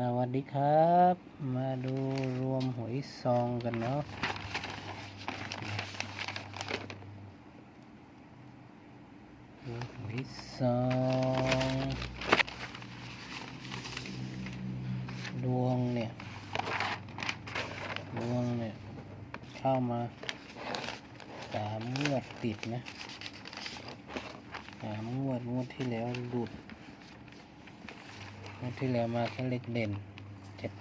สวัสดีครับ มาดูรวมหวยซองกันเนาะรวมหวยซองดวงเนี่ยดวงเนี่ย เข้ามาสามงวดติดนะสามงวดงวดที่แล้วหลุด ดที่แล้วมาแค่เล็กเด่นเจ็ด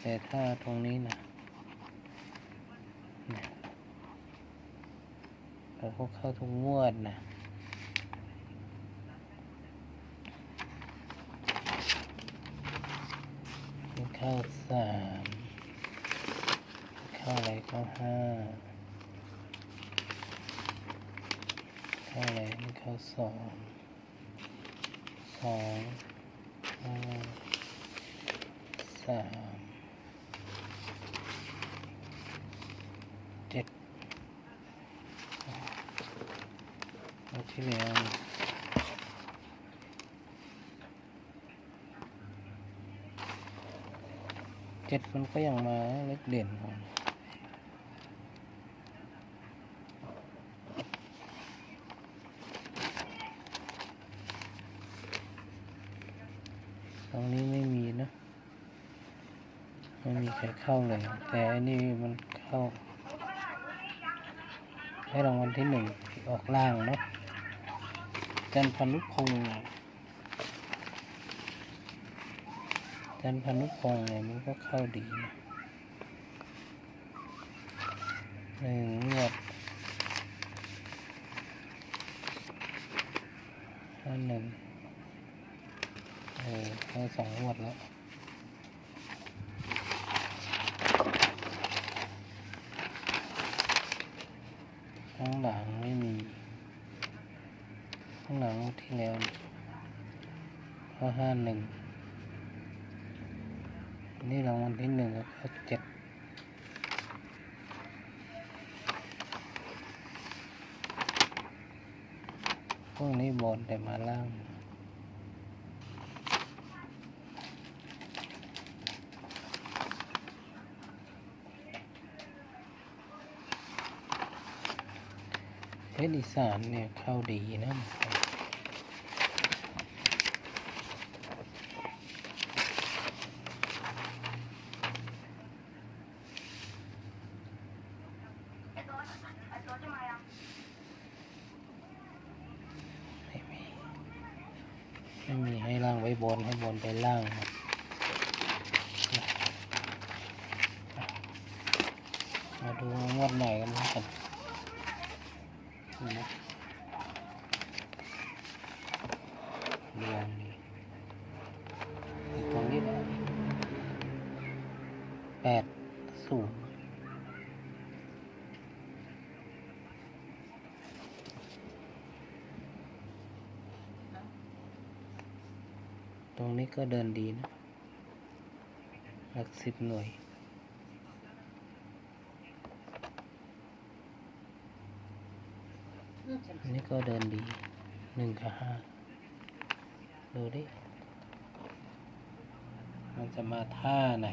แต่ถ้าตรงนี้นะเนี่ยเราก็เข้าทุกงวดนะนี่เข้าสามเข้าอะไรเข้าห้าเข้าอะไรนี่เข้าสอง องห้าสามเจ็ดเอาที่เหลือเจ็ดมันก็ยังมาเล็กเด่นของ ตรงนี้ไม่มีนะ ไม่มีใครเข้าเลย แต่อันนี้มันเข้า ให้รางวัลที่หนึ่งออกล่างเนาะจันพันุพงศ์จันพันุพงศ์เนี่ยมันก็เข้าดีนะหนึ่งงวดห้าหนึ่ง เออเข้สองงวดแล้วข้างหลังไม่มี ข้างหลังที่แล้วก็ห้าหนึ่งนี่รางวัลที่หนึ่งก็เจ็ดพวกนี้บนแต่มาล่าง ชรอีสานเนี่ยเข้าดีนะไม่มีไม่มีให้ล่างไว้บนให้บนไปล่างครับมาดูงวดใหม่กันนะครับนี่ นะดวงนี่อีกตรงนี้แปดศูนย์ตรงนี้ก็เดินดีนะ หลักสิบหน่วย อันนี้ก็เดินดีหนึ่งกับห้าดูดิ มันจะมาท่าไหน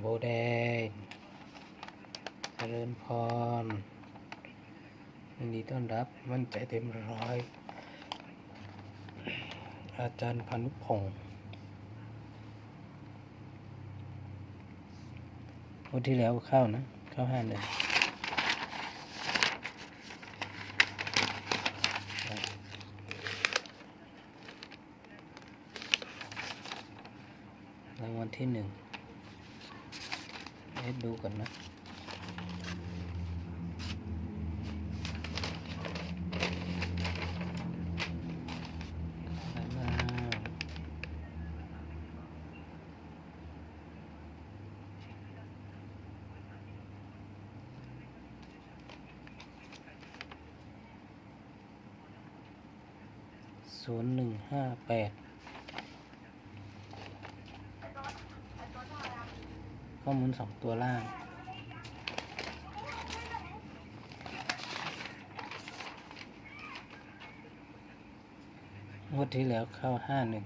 โบแดงเจริญพรยินดีต้อนรับ มั่นใจเต็มร้อย อาจารย์พานุพงศ์ วันที่แล้วเข้านะ เข้าห้าเลยรางวัลที่หนึ่งให้ดูกันนะ ศูนย์หนึ่งห้าแปดข้อมูลสองตัวล่าง งวดที่แล้วเข้าห้าหนึ่ง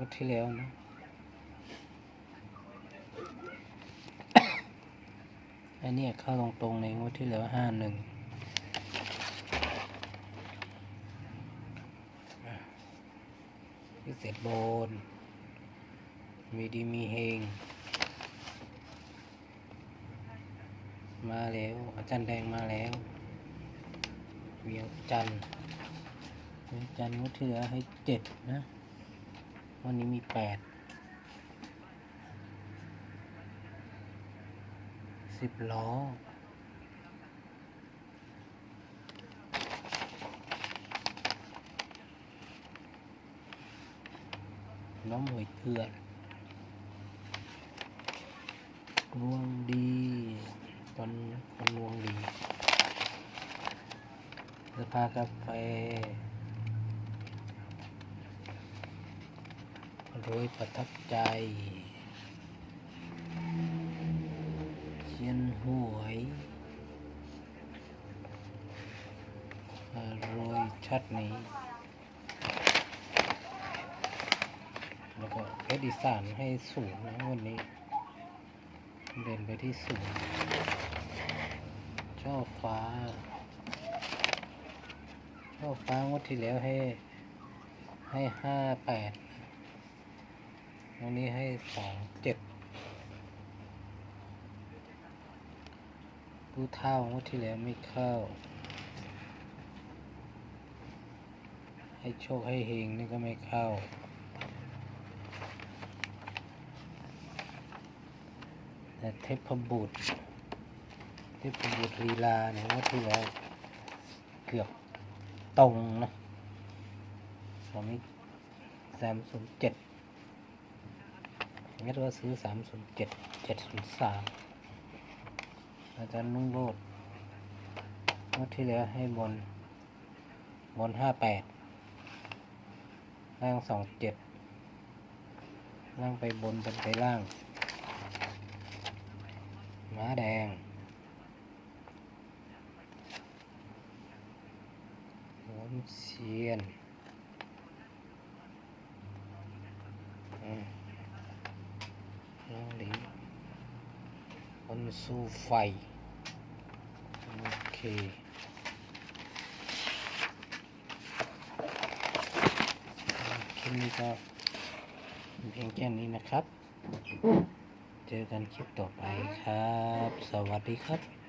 วดที่แล้วนะอันนี้เข้าตรงๆในงวดที่แล้วห้าหนึ่ง พิเศษโบน มีดีมีเฮง มาแล้ว อาจารย์แดงมาแล้ว เวียงจันทร์เวียงจันทร์งวดที่แล้วให้เจ็ดนะ วันนี้มีแปด สิบล้อ น้องหวยเกลือนรวงดีตอนคนรวงดีสภากาแฟโรยประทับใจ เชียนหวยอร่อยชัดนี้ แล้วก็เพชรอีสานให้สูงนะวันนี้ เด่นไปที่สูงช่อฟ้า ช่อฟ้างวันที่แล้วให้ ให้ห้าแปดวันนี้ให้สองเจ็ดผู้เท่างวดที่แล้วไม่เข้า ให้โชคให้เฮงนี่ก็ไม่เข้า แต่เทพบุตรเทพบุตรลีลาเนี่ยงวดที่แล้วเกือบตรงนะตอนนี้สามศูนย์เจ็ดงั้นว่าซื้อสามศูนย์เจ็ดเจ็ดศูนย์สามอาจารย์นุ่งโรดงวดที่แล้วให้บนบนห้าแปดล่างสองเจ็ดล่างไปบนบนไปล่าง ม้าแดง หัวเชียนน้องหลิงคนสู้ไฟ โอเคคลิปนี้ก็เพียงแค่นี้นะครับ เจอกันคลิปต่อไปครับ สวัสดีครับ